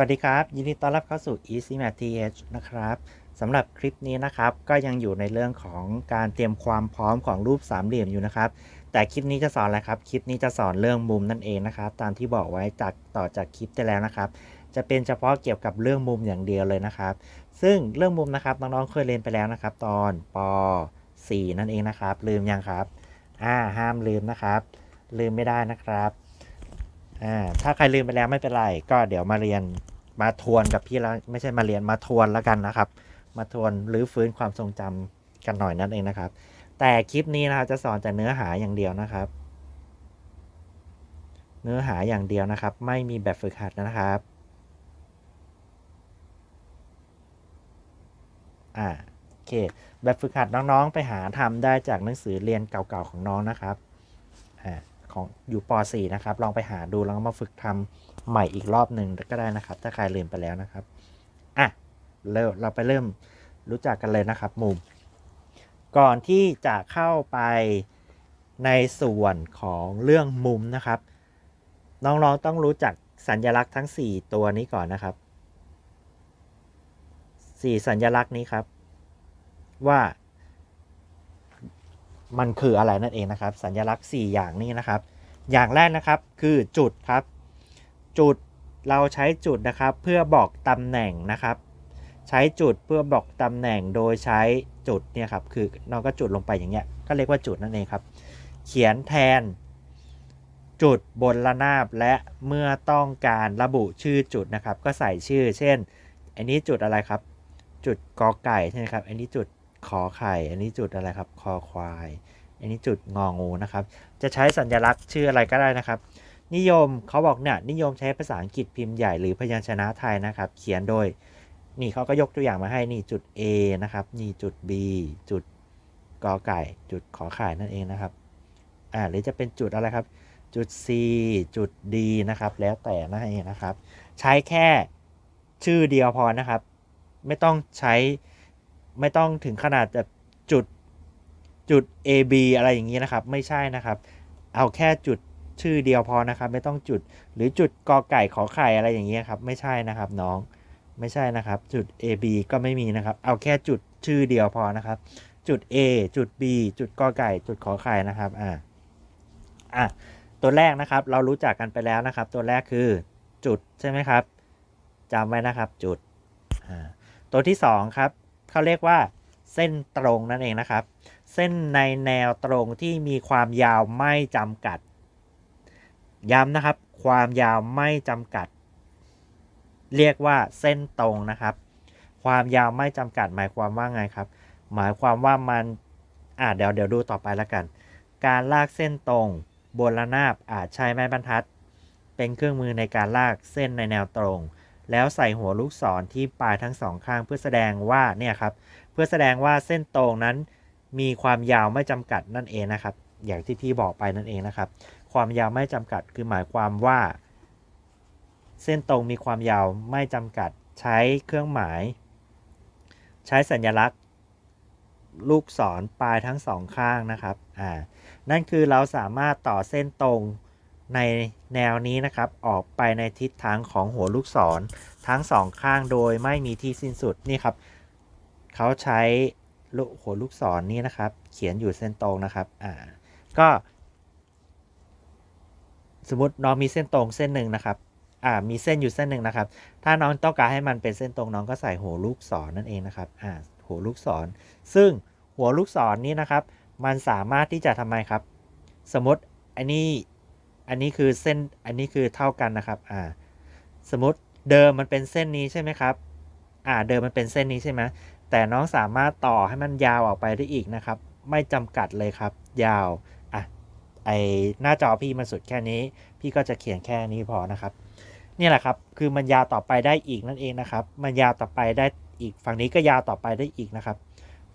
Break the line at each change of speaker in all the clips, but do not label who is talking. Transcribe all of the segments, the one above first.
สวัสดีครับ ยินดีต้อนรับเข้าสู่ Easy Math TH นะครับสำหรับคลิปนี้นะครับ ก็ยังอยู่ในเรื่องของการเตรียมความพร้อมของรูปสามเหลี่ยมอยู่นะครับ แต่คลิปนี้จะสอนอะไรครับ คลิปนี้จะสอนเรื่องมุมนั่นเองนะครับ ตามที่บอกไว้จากต่อจากคลิปที่แล้วนะครับ จะเป็นเฉพาะเกี่ยวกับเรื่องมุมอย่างเดียวเลยนะครับ ซึ่งเรื่องมุมนะครับน้องๆเคยเรียนไปแล้วนะครับ ตอนป .4 นั่นเองนะครับ ลืมยังครับอ่าห้ามลืมนะครับ ลืมไม่ได้นะครับอ่าถ้าใครลืมไปแล้วไม่เป็นไร ก็เดี๋ยวมาเรียน มาทวนกับพี่แล้วไม่ใช่มาเรียนมาทวนแล้วกันนะครับ มาทวนหรือฟื้นความทรงจำกันหน่อยนั่นเองนะครับ แต่คลิปนี้นะครับจะสอนแต่เนื้อหาอย่างเดียวนะครับ เนื้อหาอย่างเดียวนะครับ ไม่มีแบบฝึกหัดนะครับอ่าโอเคแบบฝึกหัดน้องๆ ไปหาทำได้จากหนังสือเรียนเก่าๆของน้องนะครับอ่าของอยู่ป .4 นะครับ ลองไปหาดูแล้วก็มาฝึกทำ ใหม่อีกรอบหนึ่งก็ได้นะครับ ถ้าใครลืมไปแล้วนะครับอะเริ่มเราไปเริ่มรู้จักกันเลยนะครับ มุม ก่อนที่จะเข้าไปในส่วนของเรื่องมุมนะครับ น้องๆต้องรู้จักสัญลักษณ์ทั้ง 4 ตัวนี้ก่อนนะครับ 4 สัญลักษณ์นี้ครับ ว่ามันคืออะไรนั่นเองนะครับ สัญลักษณ์ 4 อย่างนี้นะครับ อย่างแรกนะครับคือจุดครับ จุดเราใช้จุดนะครับเพื่อบอกตำแหน่งนะครับ ใช้จุดเพื่อบอกตำแหน่งโดยใช้จุดเนี่ยครับคือน้องก็จุดลงไปอย่างเงี้ยก็เรียกว่าจุดนั่นเองครับ เขียนแทน จุดบนระนาบและเมื่อต้องการระบุชื่อจุดนะครับ ก็ใส่ชื่อ เช่น อันนี้จุดอะไรครับ จุดกอไก่ใช่ไหมครับ อันนี้จุดขอไข่ อันนี้จุดอะไรครับ คอควาย อันนี้จุดงองูนะครับ จะใช้สัญลักษณ์ชื่ออะไรก็ได้นะครับ นิยมเขาบอกเนี่ยนิยมใช้ภาษาอังกฤษพิมพ์ใหญ่หรือพยัญชนะไทยนะครับ เขียนโดย นี่เขาก็ยกตัวอย่างมาให้นี่จุด A นะครับ นี่จุด B จุดกอไก่ จุดขอไข่นั่นเองนะครับอ่าหรือจะเป็นจุดอะไรครับ จุด C จุด D นะครับ แล้วแต่นั่นเองนะครับ ใช้แค่ชื่อเดียวพอนะครับ ไม่ต้องใช้ไม่ต้องถึงขนาดแบบจุดจุด A B อะไรอย่างนี้นะครับ ไม่ใช่นะครับ เอาแค่จุด ชื่อเดียวพอนะครับ ไม่ต้องจุดหรือจุดกอไก่ขอไข่อะไรอย่างเงี้ยครับ ไม่ใช่นะครับน้อง ไม่ใช่นะครับ จุด A B ก็ไม่มีนะครับ เอาแค่จุดชื่อเดียวพอนะครับ จุด A จุด B จุดกอไก่ จุดขอไข่นะครับอ่าอะตัวแรกนะครับ เรารู้จักกันไปแล้วนะครับ ตัวแรกคือจุดใช่ไหมครับจำไว้นะครับจุดอ่าตัวที่สองครับเขาเรียกว่าเส้นตรงนั่นเองนะครับ เส้นในแนวตรงที่มีความยาวไม่จำกัด ย้ำนะครับ ความยาวไม่จำกัด เรียกว่าเส้นตรงนะครับ ความยาวไม่จำกัดหมายความว่าไงครับ หมายความว่ามันอ่าเดี๋ยวเดี๋ยวดูต่อไปแล้วกัน การลากเส้นตรงบนระนาบอาจใช้ไม้บรรทัด เป็นเครื่องมือในการลากเส้นในแนวตรง แล้วใส่หัวลูกศรที่ปลายทั้งสองข้างเพื่อแสดงว่าเนี่ยครับเพื่อแสดงว่าเส้นตรงนั้นมีความยาวไม่จำกัดนั่นเองนะครับ อย่างที่พี่บอกไปนั่นเองนะครับ ความยาวไม่จำกัด คือหมายความว่า เส้นตรงมีความยาวไม่จำกัด ใช้เครื่องหมาย ใช้สัญลักษณ์ ลูกศรปลายทั้งสองข้างนะครับอ่านั่นคือเราสามารถต่อเส้นตรงในแนวนี้นะครับ ออกไปในทิศทางของหัวลูกศรทั้งสองข้างโดยไม่มีที่สิ้นสุดนี่ครับเขาใช้หัวลูกศรนี้นะครับ เขียนอยู่เส้นตรงนะครับอ่าก็ สมมติน้องมีเส้นตรงเส้นหนึ่งนะครับอ่ามีเส้นอยู่เส้นหนึ่งนะครับ ถ้าน้องต้องการให้มันเป็นเส้นตรงน้องก็ใส่หัวลูกศรนั่นเองนะครับอ่าหัวลูกศร ซึ่งหัวลูกศรนี้นะครับ มันสามารถที่จะทำไมครับ สมมติอันนี้อันนี้คือเส้นอันนี้คือเท่ากันนะครับอ่าสมมติเดิมมันเป็นเส้นนี้ใช่ไหมครับอ่าเดิมมันเป็นเส้นนี้ใช่ไหมแต่น้องสามารถต่อให้มันยาวออกไปได้อีกนะครับ ไม่จำกัดเลยครับ ยาวอะไอหน้าจอพี่มันสุดแค่นี้ พี่ก็จะเขียนแค่นี้พอนะครับนี่แหละครับคือมันยาวต่อไปได้อีกนั่นเองนะครับ มันยาวต่อไปได้อีก ฝั่งนี้ก็ยาวต่อไปได้อีกนะครับ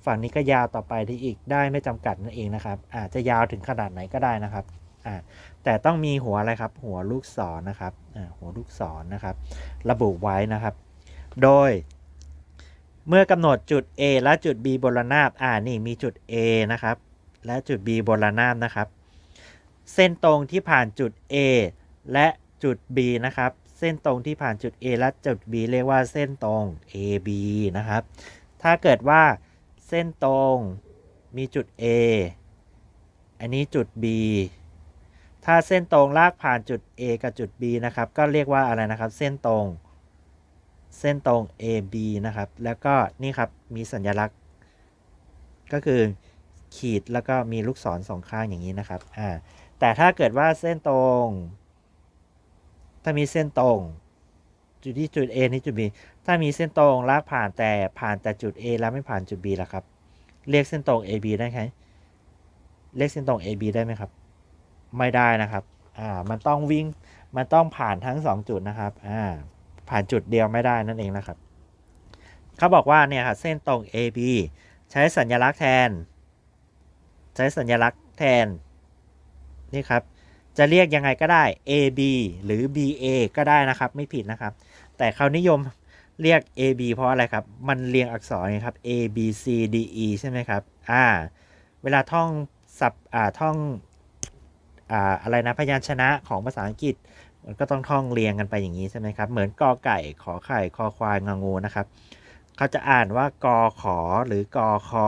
ฝั่งนี้ก็ยาวต่อไปได้อีกได้ไม่จำกัดนั่นเองนะครับ อาจจะยาวถึงขนาดไหนก็ได้นะครับอ่าแต่ต้องมีหัวอะไรครับ หัวลูกศรนะครับอ่าหัวลูกศรนะครับ ระบุไว้นะครับ โดย เมื่อกำหนดจุด A และจุด B บนระนาบอ่านี่มีจุด A นะครับ และจุด B บนระนาบนะครับ เส้นตรงที่ผ่านจุด A และจุด B นะครับ เส้นตรงที่ผ่านจุด A และจุด B เรียกว่าเส้นตรง AB นะครับ ถ้าเกิดว่าเส้นตรงมีจุด A อันนี้จุด B ถ้าเส้นตรงลากผ่านจุด A กับจุด B นะครับ ก็เรียกว่าอะไรนะครับ เส้นตรง เส้นตรง AB นะครับ แล้วก็นี่ครับ มีสัญลักษณ์ ก็คือขีดแล้วก็มีลูกศรสองข้างอย่างนี้นะครับ อ่า แต่ถ้าเกิดว่าเส้นตรง ถ้ามีเส้นตรง จุดที่จุด A นี่จุด B ถ้ามีเส้นตรงลากผ่านแต่ผ่านแต่จุด A แล้วไม่ผ่านจุด B ล่ะครับ เรียกเส้นตรง AB ได้ไหมเรียกเส้นตรง AB ได้ไหมครับ ไม่ได้นะครับอ่ามันต้องวิ่งมันต้องผ่านทั้ง 2 จุดนะครับอ่าผ่านจุดเดียวไม่ได้นั่นเองนะครับเขาบอกว่าเนี่ยครับเส้นตรง AB ใช้สัญลักษณ์แทน ใช้สัญลักษณ์แทน นี่ครับ จะเรียกยังไงก็ได้ AB หรือ BA ก็ได้นะครับ ไม่ผิดนะครับ แต่เขานิยมเรียก AB เพราะอะไรครับ มันเรียงอักษรนะครับ A B C D E ใช่ไหมครับ อ่า เวลาท่องสับอ่าท่องอ่าอะไรนะพยัญชนะของภาษาอังกฤษ มันก็ต้องท่องเรียงกันไปอย่างนี้ใช่ไหมครับ เหมือนกอไก่ขอไข่คอควายงงูนะครับ เขาจะอ่านว่ากอขอหรือกอคอ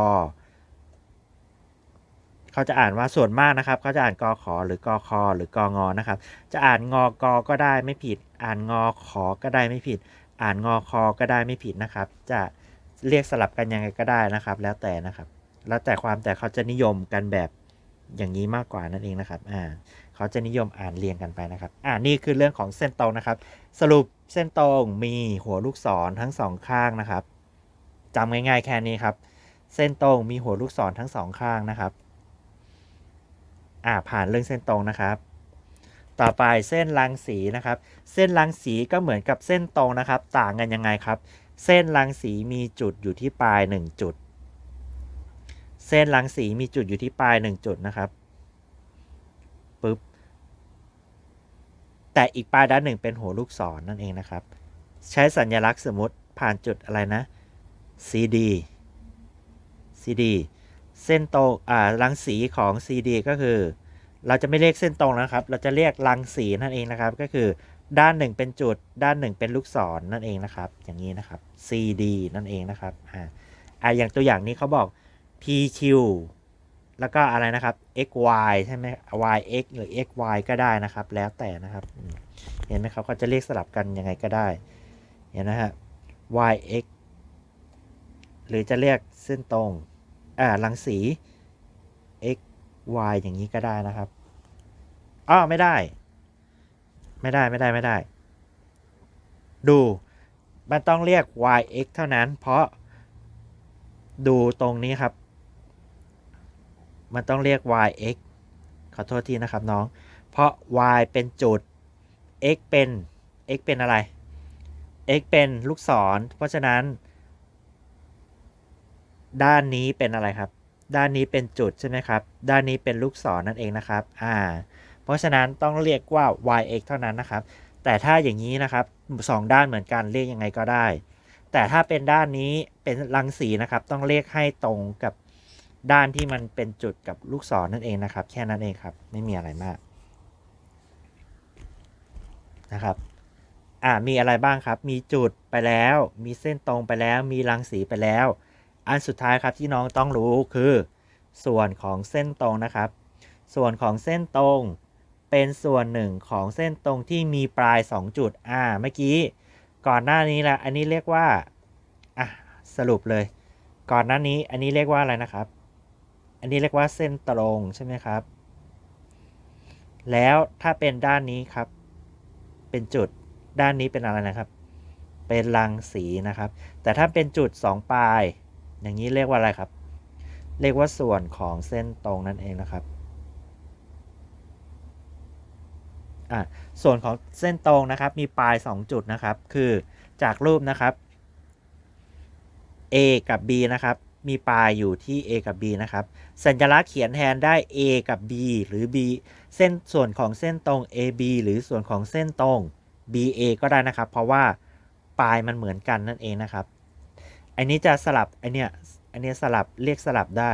เขาจะอ่านว่าส่วนมากนะครับเขาจะอ่านกอขอหรือกอคอหรือกองอนะครับ จะอ่านงอกอก็ได้ไม่ผิด อ่านงอขอก็ได้ไม่ผิด อ่านงอคอก็ได้ไม่ผิดนะครับ จะเรียกสลับกันยังไงก็ได้นะครับ แล้วแต่นะครับ แล้วแต่ความแต่เขาจะนิยมกันแบบอย่างนี้มากกว่านั่นเองนะครับ อ่า เขาจะนิยมอ่านเรียงกันไปนะครับ อ่านี่คือเรื่องของเส้นตรงนะครับ สรุปเส้นตรงมีหัวลูกศรทั้งสองข้างนะครับจำง่ายๆแค่นี้ครับ เส้นตรงมีหัวลูกศรทั้งสองข้างนะครับ อ่าผ่านเรื่องเส้นตรงนะครับ ต่อไปเส้นรังสีนะครับ เส้นรังสีก็เหมือนกับเส้นตรงนะครับ ต่างกันยังไงครับ เส้นรังสีมีจุดอยู่ที่ปลาย 1 จุด เส้นรังสีมีจุดอยู่ที่ปลาย 1 จุดนะครับปึ๊บแต่อีกปลายด้านหนึ่งเป็นหัวลูกศรนนั่นเองนะครับ ใช้สัญลักษณ์สมมติผ่านจุดอะไรนะ CD CD เส้นตรงอ่ารังสีของ CD ก็คือ เราจะไม่เรียกเส้นตรงนะครับ เราจะเรียกรังสีนั่นเองนะครับ ก็คือด้านหนึ่งเป็นจุด ด้านหนึ่งเป็นลูกศรนนั่นเองนะครับ อย่างนี้นะครับ CD นั่นเองนะครับอ่าอ่าอย่างตัวอย่างนี้เขาบอก PQ แล้วก็อะไรนะครับ xy ใช่ไหม yx หรือ xy ก็ได้นะครับ แล้วแต่นะครับ เห็นไหมครับเขาจะเรียกสลับกันยังไงก็ได้ เห็นนะฮะ yx หรือจะเรียกเส้นตรง อ่ารังสี x y อย่างนี้ก็ได้นะครับอ้อไม่ได้ ไม่ได้ไม่ได้ไม่ได้ ดูมันต้องเรียก yx เท่านั้น เพราะดูตรงนี้ครับ มันต้องเรียก yx ขอโทษทีนะครับน้อง เพราะ y เป็นจุด x เป็น x เป็นอะไร x เป็นลูกศร เพราะฉะนั้น ด้านนี้เป็นอะไรครับ ด้านนี้เป็นจุดใช่ไหมครับ ด้านนี้เป็นลูกศรนั่นเองนะครับ อ่า เพราะฉะนั้นต้องเรียกว่า yx เท่านั้นนะครับ แต่ถ้าอย่างนี้นะครับสองด้านเหมือนกันเรียกยังไงก็ได้ แต่ถ้าเป็นด้านนี้เป็นรังสีนะครับ ต้องเรียกให้ตรงกับด้านที่มันเป็นจุดกับลูกศรนั่นเองนะครับ แค่นั้นเองครับ ไม่มีอะไรมากนะครับอ่ามีอะไรบ้างครับ มีจุดไปแล้ว มีเส้นตรงไปแล้ว มีรังสีไปแล้ว อันสุดท้ายครับที่น้องต้องรู้คือ ส่วนของเส้นตรงนะครับ ส่วนของเส้นตรง เป็นส่วนหนึ่งของเส้นตรงที่มีปลาย 2 จุดอ่าเมื่อกี้ ก่อนหน้านี้ละอันนี้เรียกว่าอะสรุปเลย ก่อนหน้านี้อันนี้เรียกว่าอะไรนะครับ อันนี้เรียกว่าเส้นตรงใช่ไหมครับ แล้วถ้าเป็นด้านนี้ครับ เป็นจุดด้านนี้เป็นอะไรนะครับ เป็นรังสีนะครับ แต่ถ้าเป็นจุด 2 ปลาย อย่างนี้เรียกว่าอะไรครับ เรียกว่าส่วนของเส้นตรงนั่นเองนะครับอะส่วนของเส้นตรงนะครับ มีปลาย 2 จุดนะครับ คือจากรูปนะครับ A กับ B นะครับ มีปลายอยู่ที่ A กับ B นะครับ สัญลักษณ์เขียนแทนได้ A กับ B หรือ B เส้นส่วนของเส้นตรง AB หรือส่วนของเส้นตรง BA ก็ได้นะครับ เพราะว่าปลายมันเหมือนกันนั่นเองนะครับ อันนี้จะสลับอันเนี้ยอันนี้สลับเรียกสลับได้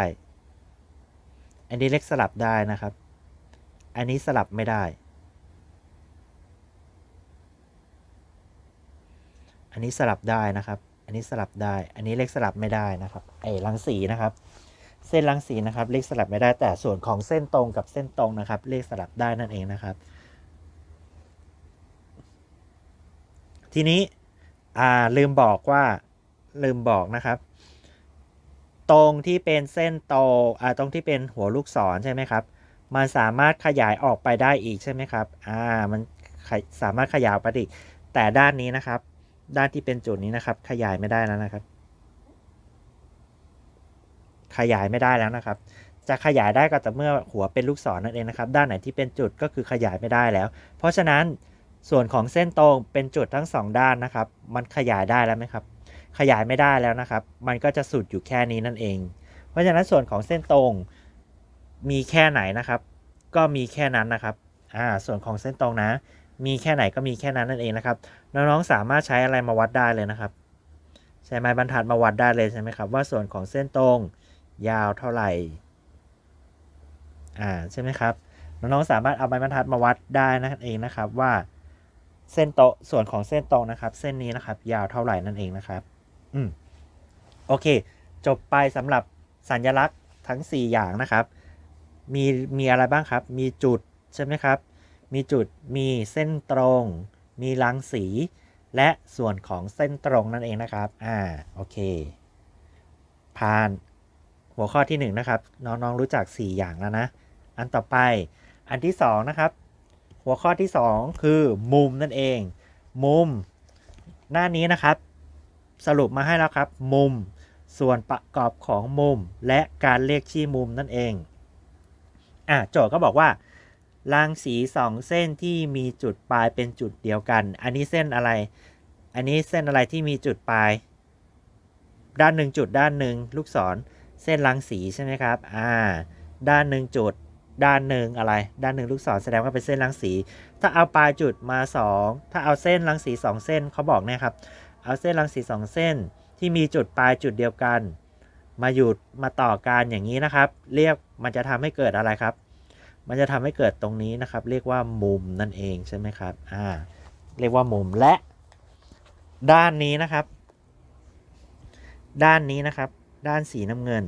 อันนี้เรียกสลับได้นะครับ อันนี้สลับไม่ได้ อันนี้สลับได้นะครับ อันนี้สลับได้ อันนี้เลขสลับไม่ได้นะครับไอ้รังสีนะครับ เส้นรังสีนะครับ เลขสลับไม่ได้แต่ส่วนของเส้นตรงกับเส้นตรงนะครับ เลขสลับได้นั่นเองนะครับ ทีนี้อ่าลืมบอกว่า ลืมบอกนะครับ ตรงที่เป็นเส้นโตอ่าตรงที่เป็นหัวลูกศรใช่ไหมครับ มันสามารถขยายออกไปได้อีกใช่ไหมครับอ่ามันสามารถขยายไปด้อีกแต่ด้านนี้นะครับ ด้านที่เป็นจุดนี้นะครับ ขยายไม่ได้แล้วนะครับ ขยายไม่ได้แล้วนะครับ จะขยายได้ก็แต่เมื่อหัวเป็นลูกศรนั่นเองนะครับ ด้านไหนที่เป็นจุดก็คือขยายไม่ได้แล้ว เพราะฉะนั้นส่วนของเส้นตรงเป็นจุดทั้งสองด้านนะครับ มันขยายได้แล้วไหมครับ ขยายไม่ได้แล้วนะครับ มันก็จะสุดอยู่แค่นี้นั่นเอง เพราะฉะนั้นส่วนของเส้นตรงมีแค่ไหนนะครับ ก็มีแค่นั้นนะครับอ่าส่วนของเส้นตรงนะ มีแค่ไหนก็มีแค่นั้นนั่นเองนะครับ น้องๆสามารถใช้อะไรมาวัดได้เลยนะครับ ใช้ไม้บรรทัดมาวัดได้เลยใช่ไหมครับ ว่าส่วนของเส้นตรง ยาวเท่าไหร่อ่าใช่ไหมครับน้องๆสามารถเอาไม้บรรทัดมาวัดได้นั่นเองนะครับว่าเส้นโตส่วนของเส้นตรงนะครับ เส้นนี้นะครับ ยาวเท่าไหร่นั่นเองนะครับ อืมโอเค จบไปสำหรับสัญลักษณ์ทั้ง 4 อย่างนะครับ มีมีอะไรบ้างครับ มีจุดใช่ไหมครับ มีจุดมีเส้นตรง มีรังสี และส่วนของเส้นตรงนั่นเองนะครับ อ่าโอเค ผ่านหัวข้อที่1นนะครับน้องๆรู้จัก 4 อย่างแล้วนะ อันต่อไปอันที่ 2 นะครับ หัวข้อที่ 2 คือมุมนั่นเอง มุม หน้านี้นะครับ สรุปมาให้แล้วครับ มุม ส่วนประกอบของมุม และการเรียกชื่อมุมนั่นเองอะโจทย์ก็บอกว่ารังสีสองเส้นที่มีจุดปลายเป็นจุดเดียวกัน อันนี้เส้นอะไร อันนี้เส้นอะไรที่มีจุดปลาย ด้านหนึ่งจุดด้านหนึ่งลูกศร เส้นรังสีใช่ไหมครับ อ่า ด้านหนึ่งจุด ด้านหนึ่งอะไร ด้านหนึ่งลูกศรแสดงว่าเป็นเส้นรังสี ถ้าเอาปลายจุดมา 2 ถ้าเอาเส้นรังสี2เส้นเขาบอกเนี่ยครับ เอาเส้นรังสี2เส้นที่มีจุดปลายจุดเดียวกัน มาหยุดมาต่อกันอย่างนี้นะครับ เรียกมันจะทำให้เกิดอะไรครับ มันจะทำให้เกิดตรงนี้นะครับ เรียกว่ามุมนั่นเองใช่ไหมครับอ่าเรียกว่ามุมและด้านนี้นะครับ ด้านนี้นะครับ ด้านสีน้ำเงิน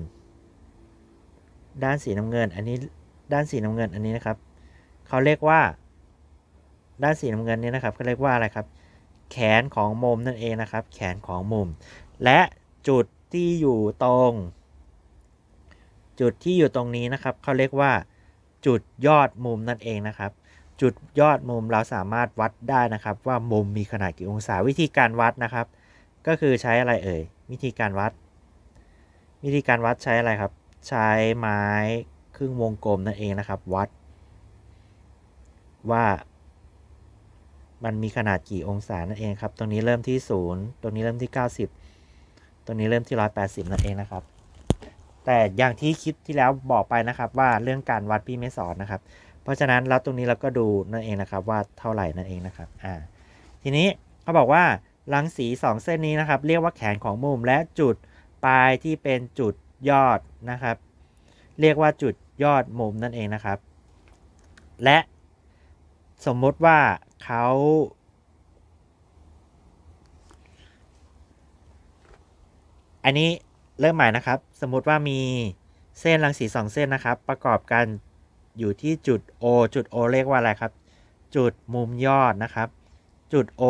ด้านสีน้ำเงิน อันนี้ด้านสีน้ำเงินอันนี้นะครับเขาเรียกว่า ด้านสีน้ำเงินนี้นะครับเขาเรียกว่าอะไรครับ แขนของมุมนั่นเองนะครับ แขนของมุม และจุดที่อยู่ตรง จุดที่อยู่ตรงนี้นะครับเขาเรียกว่า จุดยอดมุมนั่นเองนะครับ จุดยอดมุมเราสามารถวัดได้นะครับ ว่ามุมมีขนาดกี่องศาวิธีการวัดนะครับ ก็คือใช้อะไรเอ่ยวิธีการวัด วิธีการวัดใช้อะไรครับ ใช้ไม้ครึ่งวงกลมนั่นเองนะครับ วัด ว่า มันมีขนาดกี่องศานั่นเองครับ ตรงนี้เริ่มที่ 0 ตรงนี้เริ่มที่ 90 ตรงนี้เริ่มที่ 180 นั่นเองนะครับ แต่อย่างที่คลิปที่แล้วบอกไปนะครับว่าเรื่องการวัดพี่ไม่สอนนะครับ เพราะฉะนั้นเราตรงนี้เราก็ดูนั่นเองนะครับว่าเท่าไหร่นั่นเองนะครับ อ่า ทีนี้เขาบอกว่ารังสี 2 เส้นนี้นะครับ เรียกว่าแขนของมุมและจุดปลายที่เป็นจุดยอดนะครับ เรียกว่าจุดยอดมุมนั่นเองนะครับ และสมมติว่า เขาอันนี้เริ่มใหม่นะครับ สมมติว่ามีเส้นรังสีสองเส้นนะครับ ประกอบกันอยู่ที่จุด O จุด O เรียกว่าอะไรครับ จุดมุมยอดนะครับ จุด O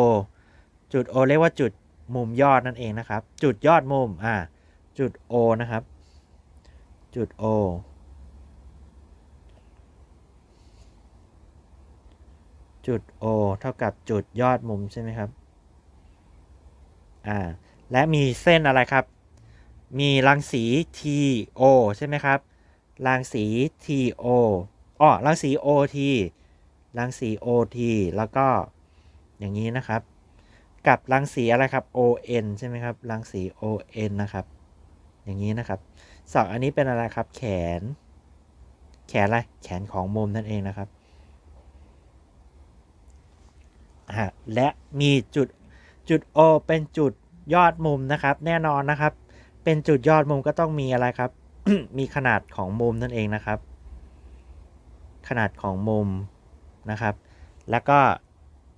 จุด O เรียกว่าจุดมุมยอดนั่นเองนะครับ จุดยอดมุมอ่าจุด O นะครับ จุด O จุด O เท่ากับจุดยอดมุมใช่ไหมครับ อ่า และมีเส้นอะไรครับ มีรังสี TO ใช่ไหมครับ รังสี TO อ๋อ รังสี OT รังสี OT แล้วก็อย่างนี้นะครับ กับรังสีอะไรครับ ON ใช่ไหมครับ รังสี ON นะครับ อย่างนี้นะครับสองอันนี้เป็นอะไรครับ แขน แขนอะไร แขนของมุมนั่นเองนะครับ และมีจุดจุด O เป็นจุดยอดมุมนะครับ แน่นอนนะครับ เป็นจุดยอดมุมก็ต้องมีอะไรครับ มีขนาดของมุมนั่นเองนะครับ ขนาดของมุมนะครับ แล้วก็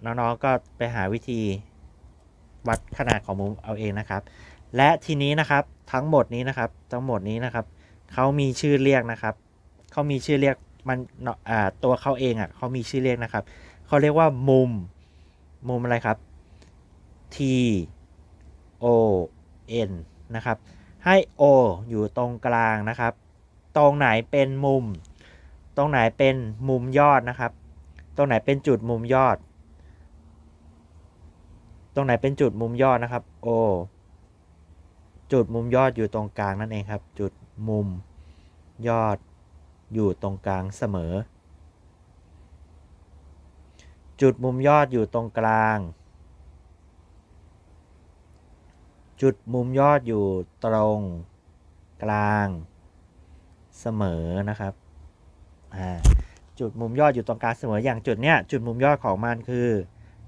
น้องๆก็ไปหาวิธีวัดขนาดของมุมเอาเองนะครับ และทีนี้นะครับทั้งหมดนี้นะครับ ทั้งหมดนี้นะครับเขามีชื่อเรียกนะครับเขามีชื่อเรียกมันตัวเขาเองอะเขามีชื่อเรียกนะครับเขาเรียกว่ามุม มุมอะไรครับ T O N นะครับ ให้ O อยู่ตรงกลางนะครับ ตรงไหนเป็นมุม ตรงไหนเป็นมุมยอดนะครับ ตรงไหนเป็นจุดมุมยอด ตรงไหนเป็นจุดมุมยอดนะครับ O จุดมุมยอดอยู่ตรงกลางนั่นเองครับ จุดมุมยอดอยู่ตรงกลางเสมอ จุดมุมยอดอยู่ตรงกลาง จุดมุมยอดอยู่ตรงกลางเสมอนะครับจุดมุมยอดอยู่ตรงกลางเสมออย่างจุดเนี้ยจุดมุมยอดของมันคือ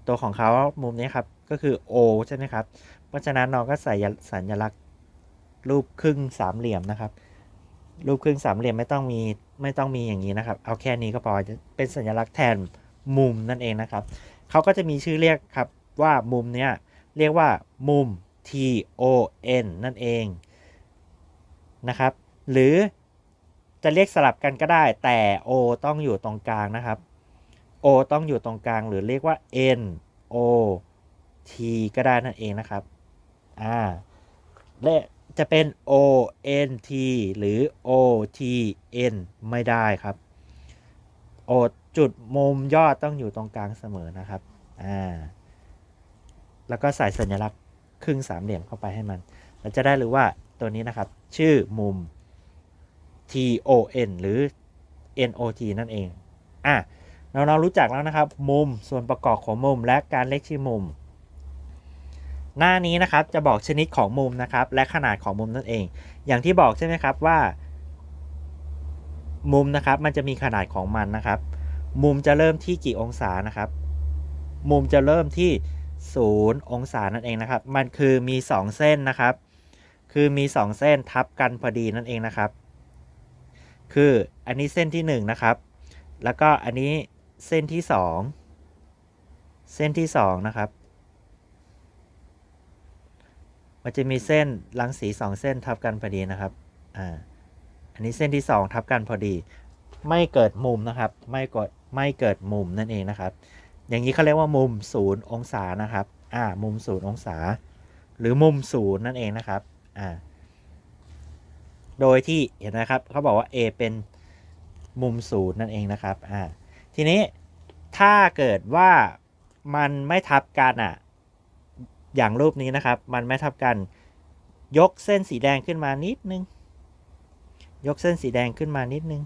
ตัวของเขามุมนี้ครับก็คือ O ใช่ไหมครับ เพราะฉะนั้นน้องก็ใส่สัญลักษณ์รูปครึ่งสามเหลี่ยมนะครับ รูปครึ่งสามเหลี่ยมไม่ต้องมีไม่ต้องมีอย่างนี้นะครับ เอาแค่นี้ก็พอเป็นสัญลักษณ์แทน มุมนั่นเองนะครับเขาก็จะมีชื่อเรียกครับว่ามุมเนี้ยเรียกว่ามุม T O N นั่นเองนะครับ หรือจะเรียกสลับกันก็ได้แต่ O ต้องอยู่ตรงกลางนะครับ O ต้องอยู่ตรงกลางหรือเรียกว่า N O T ก็ได้นั่นเองนะครับอ่าและจะเป็น O N T หรือ O T N ไม่ได้ครับ O จุดมุมยอดต้องอยู่ตรงกลางเสมอนะครับ อ่า แล้วก็ใส่สัญลักษณ์ครึ่งสามเหลี่ยมเข้าไปให้มัน เราจะได้รู้ว่าตัวนี้นะครับ ชื่อมุม T O N หรือ N O T นั่นเอง อะเราเรารู้จักแล้วนะครับ มุมส่วนประกอบของมุมและการเลขชื่อมุม หน้านี้นะครับจะบอกชนิดของมุมนะครับ และขนาดของมุมนั่นเอง อย่างที่บอกใช่ไหมครับว่า มุมนะครับมันจะมีขนาดของมันนะครับ มุมจะเริ่มที่กี่องศานะครับ มุมจะเริ่มที่ 0 องศานั่นเองนะครับ มันคือมี 2 เส้นนะครับ คือมี 2 เส้นทับกันพอดีนั่นเองนะครับ คืออันนี้เส้นที่ 1 นะครับ แล้วก็อันนี้เส้นที่ 2 เส้นที่ 2 นะครับ มันจะมีเส้นรังสี2เส้นทับกันพอดีนะครับ อ่า อันนี้เส้นที่ 2 ทับกันพอดี ไม่เกิดมุมนะครับ ไม่กด ไม่เกิดมุมนั่นเองนะครับ อย่างนี้เขาเรียกว่ามุม 0 องศานะครับ อ่า มุม 0 องศา หรือมุม 0 นั่นเองนะครับ อ่า โดยที่เห็นนะครับเขาบอกว่า A เป็นมุม 0 นั่นเองนะครับ อ่า ทีนี้ถ้าเกิดว่ามันไม่ทับกันอะ อย่างรูปนี้นะครับ มันไม่ทับกัน ยกเส้นสีแดงขึ้นมานิดนึง ยกเส้นสีแดงขึ้นมานิดนึง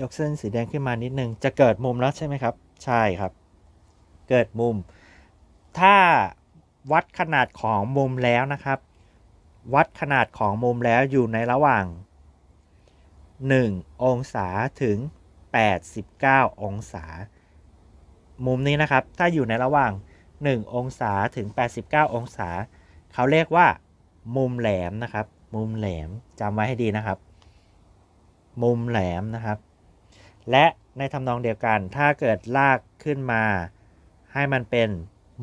ยกเส้นสีแดงขึ้นมานิดนึง จะเกิดมุมแล้วใช่ไหมครับ ใช่ครับ เกิดมุม ถ้าวัดขนาดของมุมแล้วนะครับ วัดขนาดของมุมแล้วอยู่ในระหว่าง 1 องศาถึง 89 องศา มุมนี้นะครับ ถ้าอยู่ในระหว่าง 1 องศาถึง 89 องศา เขาเรียกว่า มุมแหลมนะครับ มุมแหลมจำไว้ให้ดีนะครับ มุมแหลมนะครับ และในทำนองเดียวกัน ถ้าเกิดลากขึ้นมา ให้มันเป็น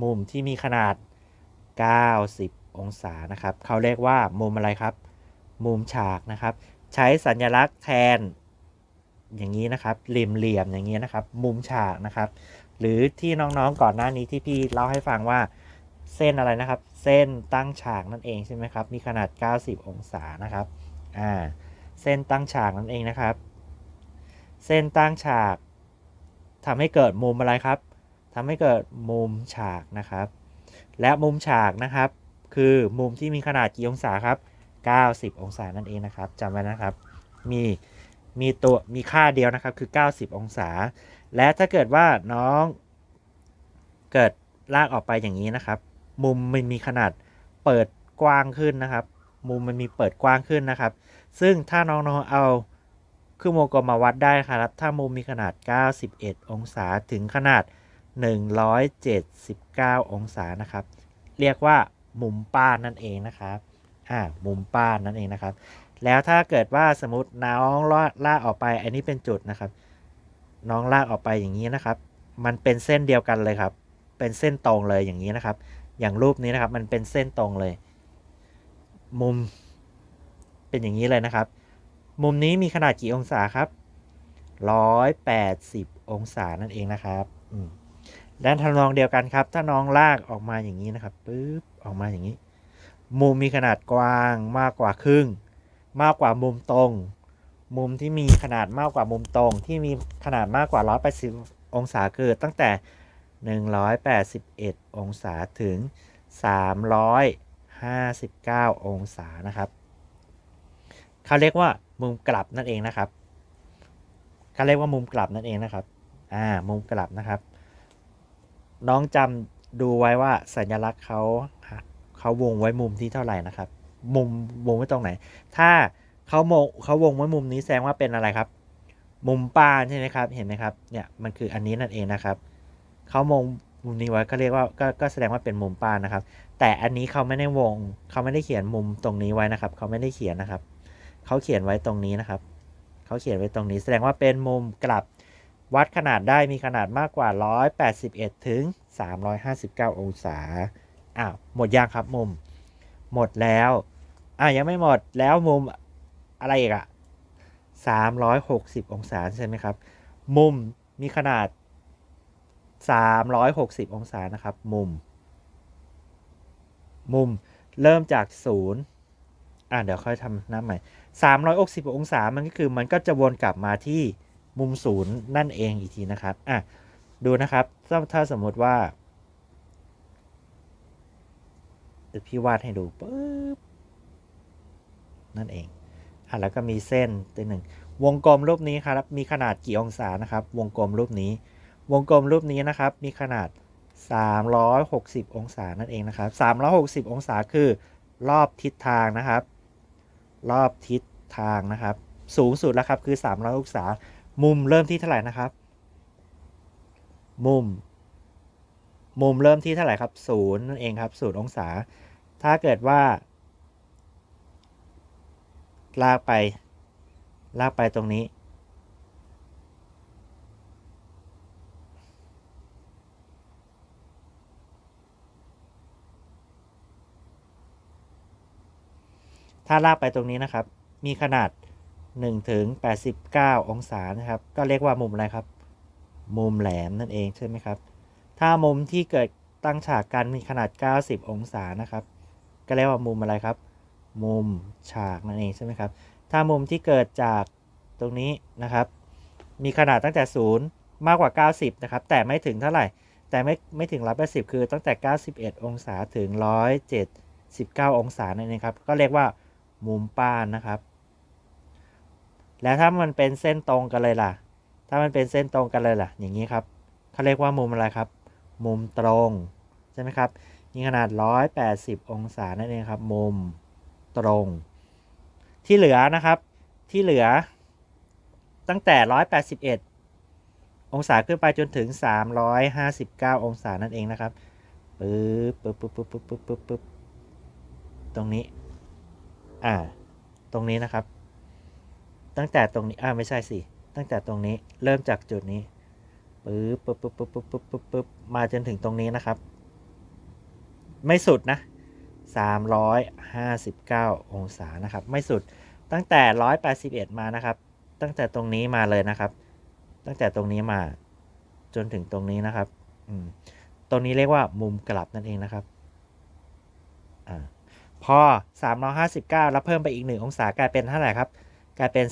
มุมที่มีขนาด 90 องศานะครับ เขาเรียกว่ามุมอะไรครับ มุมฉากนะครับ ใช้สัญลักษณ์แทน อย่างนี้นะครับเหลี่ยมๆอย่างนี้นะครับ มุมฉากนะครับ หรือที่น้องๆก่อนหน้านี้ที่พี่เล่าให้ฟังว่าเส้นอะไรนะครับ เส้นตั้งฉากนั่นเองใช่ไหมครับ มีขนาด 90 องศานะครับ อ่า เส้นตั้งฉากนั่นเองนะครับ เส้นตั้งฉากทำให้เกิดมุมอะไรครับทำให้เกิดมุมฉากนะครับ และมุมฉากนะครับ คือมุมที่มีขนาดกี่องศาครับ 90 องศานั่นเองนะครับจำไว้นะครับ มีมีตัวมีค่าเดียวนะครับคือ 90 องศา และถ้าเกิดว่าน้องเกิดลากออกไปอย่างนี้นะครับ มุมมันมีขนาดเปิดกว้างขึ้นนะครับ มุมมันมีเปิดกว้างขึ้นนะครับ ซึ่งถ้าน้องๆเอา คืองโมกลมมาวัดได้ครับ ถ้ามุมมีขนาด 91 องศาถึงขนาด 179 องศานะครับ เรียกว่ามุมป้านนั่นเองนะครับอ่ามุมป้านนั่นเองนะครับ แล้วถ้าเกิดว่าสมมติน้องลากลากออกไปอันนี้เป็นจุดนะครับ น้องลากออกไปอย่างนี้นะครับ มันเป็นเส้นเดียวกันเลยครับ เป็นเส้นตรงเลยอย่างนี้นะครับ อย่างรูปนี้นะครับ มันเป็นเส้นตรงเลย มุมเป็นอย่างนี้เลยนะครับ มุมนี้มีขนาดกี่องศาครับ180 องศานั่นเองนะครับด้านทำนองเดียวกันครับ ถ้าน้องลากออกมาอย่างนี้นะครับปึ๊บออกมาอย่างนี้ มุมมีขนาดกว้างมากกว่าครึ่ง มากกว่ามุมตรง มุมที่มีขนาดมากกว่ามุมตรง ที่มีขนาดมากกว่า 180 องศาคือตั้งแต่ 181 องศาถึง 359 องศานะครับ เขาเรียกว่า มุมกลับนั่นเองนะครับเขาเรียกว่ามุมกลับนั่นเองนะครับ อ่า มุมกลับนะครับ น้องจำดูไว้ว่าสัญลักษณ์เขาเขาวงไว้มุมที่เท่าไหร่นะครับ มุมวงไว้ตรงไหน ถ้าเขาโมเขาวงไว้มุมนี้แสดงว่าเป็นอะไรครับ มุมป้านใช่ไหมครับ เห็นไหมครับ เนี่ยมันคืออันนี้นั่นเองนะครับเขามองมุมนี้ไว้ก็เรียกว่าก็ก็แสดงว่าเป็นมุมป้านนะครับ แต่อันนี้เขาไม่ได้วงเขาไม่ได้เขียนมุมตรงนี้ไว้นะครับเขาไม่ได้เขียนนะครับ เขาเขียนไว้ตรงนี้นะครับ เขาเขียนไว้ตรงนี้ แสดงว่าเป็นมุมกลับวัดขนาดได้มีขนาดมากกว่า 181 ถึง 359 องศา อ้าว หมดยังครับมุม หมดแล้ว อะยังไม่หมดแล้วมุมอะไรอีกอะ360 องศาใช่ไหมครับ มุมมีขนาด 360 องศานะครับ มุม มุมเริ่มจากศูนย์อะเดี๋ยวค่อยทำหน้าใหม่ 360 องศามันก็คือมันก็จะวนกลับมาที่มุมศูนย์นั่นเองอีกทีนะครับอะดูนะครับถ้าถ้าสมมติว่าพี่วาดให้ดูปึ๊บนั่นเองอะแล้วก็มีเส้นตัวหนึ่งวงกลมรูปนี้ครับมีขนาดกี่องศานะครับ วงกลมรูปนี้ วงกลมรูปนี้นะครับ มีขนาด 360 องศานั่นเองนะครับ 360 องศาคือรอบทิศทางนะครับ รอบทิศทางนะครับ สูงสุดแล้วครับคือ300องศา มุมเริ่มที่เท่าไหร่นะครับ มุม มุมเริ่มที่เท่าไหร่ครับศูนย์นั่นเองครับศูนย์องศา ถ้าเกิดว่า ลากไป ลากไปตรงนี้ ถ้าลากไปตรงนี้นะครับ มีขนาด1ถึง89 องศานะครับ ก็เรียกว่ามุมอะไรครับ มุมแหลมนั่นเองใช่ไหมครับ ถ้ามุมที่เกิดตั้งฉากกันมีขนาด 90 องศานะครับ ก็เรียกว่ามุมอะไรครับ มุมฉากนั่นเองใช่ไหมครับ ถ้ามุมที่เกิดจากตรงนี้นะครับ มีขนาดตั้งแต่ 0 มากกว่า 90 นะครับ แต่ไม่ถึงเท่าไหร่ แต่ไม่ไม่ถึง 180 คือตั้งแต่ 91 องศาถึง 179 องศานั่นเองครับ ก็เรียกว่า มุมป้านนะครับ แล้วถ้ามันเป็นเส้นตรงกันเลยล่ะ ถ้ามันเป็นเส้นตรงกันเลยล่ะ อย่างนี้ครับเขาเรียกว่ามุมอะไรครับ มุมตรงใช่ไหมครับมีขนาด 180 องศานั่นเองครับ มุมตรง ที่เหลือนะครับ ที่เหลือ ตั้งแต่ 181 องศาขึ้นไปจนถึง 359 องศานั่นเองนะครับปึ๊บปึ๊บปึ๊บปึ๊บปึ๊บปึ๊บปึ๊บตรงนี้ อ่า ตรงนี้นะครับ ตั้งแต่ตรงนี้อ่าไม่ใช่สิ ตั้งแต่ตรงนี้เริ่มจากจุดนี้ปึ๊บปึ๊บปึ๊บปึ๊บปึ๊บปึ๊บปึ๊บปึ๊บมาจนถึงตรงนี้นะครับ ไม่สุดนะ359 องศานะครับ ไม่สุดตั้งแต่ 181 มานะครับ ตั้งแต่ตรงนี้มาเลยนะครับ ตั้งแต่ตรงนี้มาจนถึงตรงนี้นะครับ อืมตรงนี้เรียกว่ามุมกลับนั่นเองนะครับ อ่า พอ 359 แล้วเพิ่มไปอีก 1 องศากลายเป็นเท่าไหร่ครับ กลายเป็น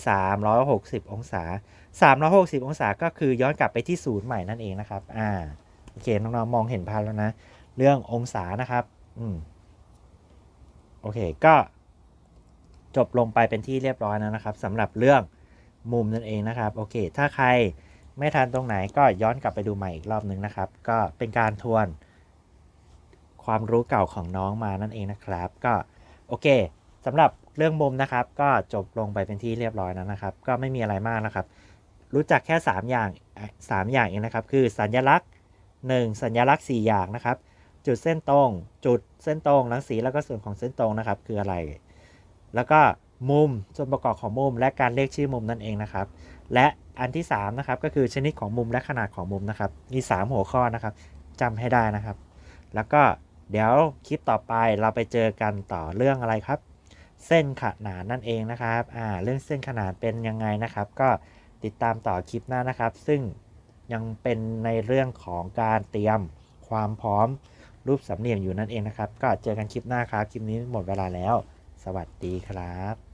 360 องศา 360 องศาก็คือย้อนกลับไปที่ศูนย์ใหม่นั่นเองนะครับ อ่า โอเค น้องๆ มองเห็นภาพแล้วนะ เรื่ององศานะครับ อืม โอเค ก็จบลงไปเป็นที่เรียบร้อยแล้วนะครับสำหรับเรื่องมุมนั่นเองนะครับ โอเค ถ้าใครไม่ทันตรงไหนก็ย้อนกลับไปดูใหม่อีกรอบนึงนะครับ ก็เป็นการทวน ความรู้เก่าของน้องมานั่นเองนะครับ ก็โอเคสำหรับเรื่องมุมนะครับ ก็จบลงไปเป็นที่เรียบร้อยแล้วนะครับ ก็ไม่มีอะไรมากนะครับ รู้จักแค่ 3 อย่าง 3 อย่างเองนะครับ คือสัญลักษณ์ 1 สัญลักษณ์ 4 อย่างนะครับ จุดเส้นตรง จุดเส้นตรงรังสีแล้วก็ส่วนของเส้นตรงนะครับ คืออะไร แล้วก็มุมส่วนประกอบของมุม และการเรียกชื่อมุมนั่นเองนะครับ และอันที่3นะครับก็คือชนิดของมุมและขนาดของมุมนะครับมี 3 หัวข้อนะครับจำให้ได้นะครับ แล้วก็ เดี๋ยวคลิปต่อไปเราไปเจอกันต่อเรื่องอะไรครับ เส้นขนานนั่นเองนะครับอ่าเรื่องเส้นขนานเป็นยังไงนะครับ ก็ติดตามต่อคลิปหน้านะครับ ซึ่งยังเป็นในเรื่องของการเตรียมความพร้อมรูปสามเหลี่ยมอยู่นั่นเองนะครับ ก็เจอกันคลิปหน้าครับ คลิปนี้หมดเวลาแล้ว สวัสดีครับ